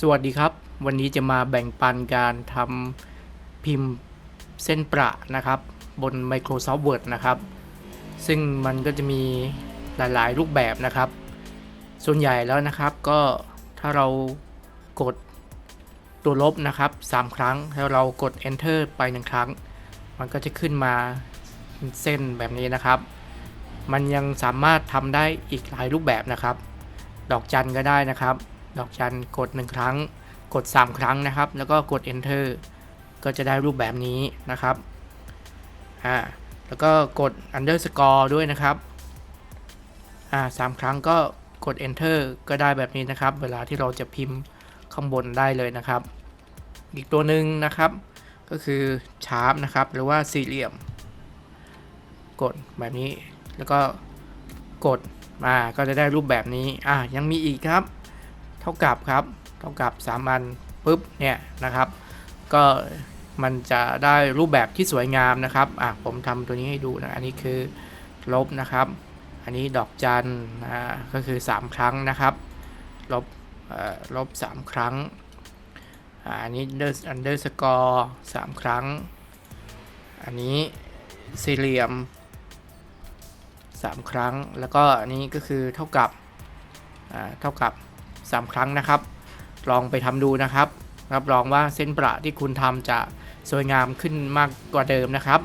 สวัสดีครับ วันนี้จะมาแบ่งปันการทำพิมพ์เส้นประนะครับ บน Microsoft Word นะครับ ซึ่งมันก็จะมีหลายๆ รูปแบบนะครับ ส่วนใหญ่แล้วนะครับก็ถ้าเรากดตัวลบนะครับ 3 ครั้ง แล้วเรากด Enter ไป 1 ครั้ง มันก็จะขึ้นมาเป็นเส้นแบบนี้นะครับ มันยังสามารถทำได้อีกหลายรูปแบบนะครับ ดอกจันก็ได้นะครับ ดอกจันกด 1 ครั้ง กด 3 ครั้งนะครับ แล้วก็กด enter ก็จะได้รูปแบบนี้นะครับอ่าแล้วก็กด underscore ด้วยนะครับอ่าสามครั้งก็กด enter ก็ได้แบบนี้นะครับ เวลาที่เราจะพิมพ์ข้างบนได้เลยนะครับ อีกตัวหนึ่งนะครับ ก็คือชาร์ปนะครับ หรือว่าสี่เหลี่ยม กดแบบนี้ แล้วก็กดมาก็จะได้รูปแบบนี้ อ่ายังมีอีกครับ ท่ากับครับ เท่ากับ3อันปุ๊บเนี่ยนะครับ ก็มันจะได้รูปแบบที่สวยงามนะครับอะผมทำตัวนี้ให้ดูนะอันนี้คือลบนะครับ อันนี้ดอกจันนะก็คือ 3 ครั้งนะครับ ลบอ่ลบ 3 ครั้งอ่าอันนี้ underscore 3 ครั้ง อันนี้สี่เหลี่ยม 3 ครั้ง แล้วก็อันนี้ก็คือเท่ากับอ่าเท่ากับ 3 ครั้งนะครับ ลองไปทำดูนะครับรับรองว่าเส้นประที่คุณทำจะสวยงามขึ้นมากกว่าเดิมนะครับ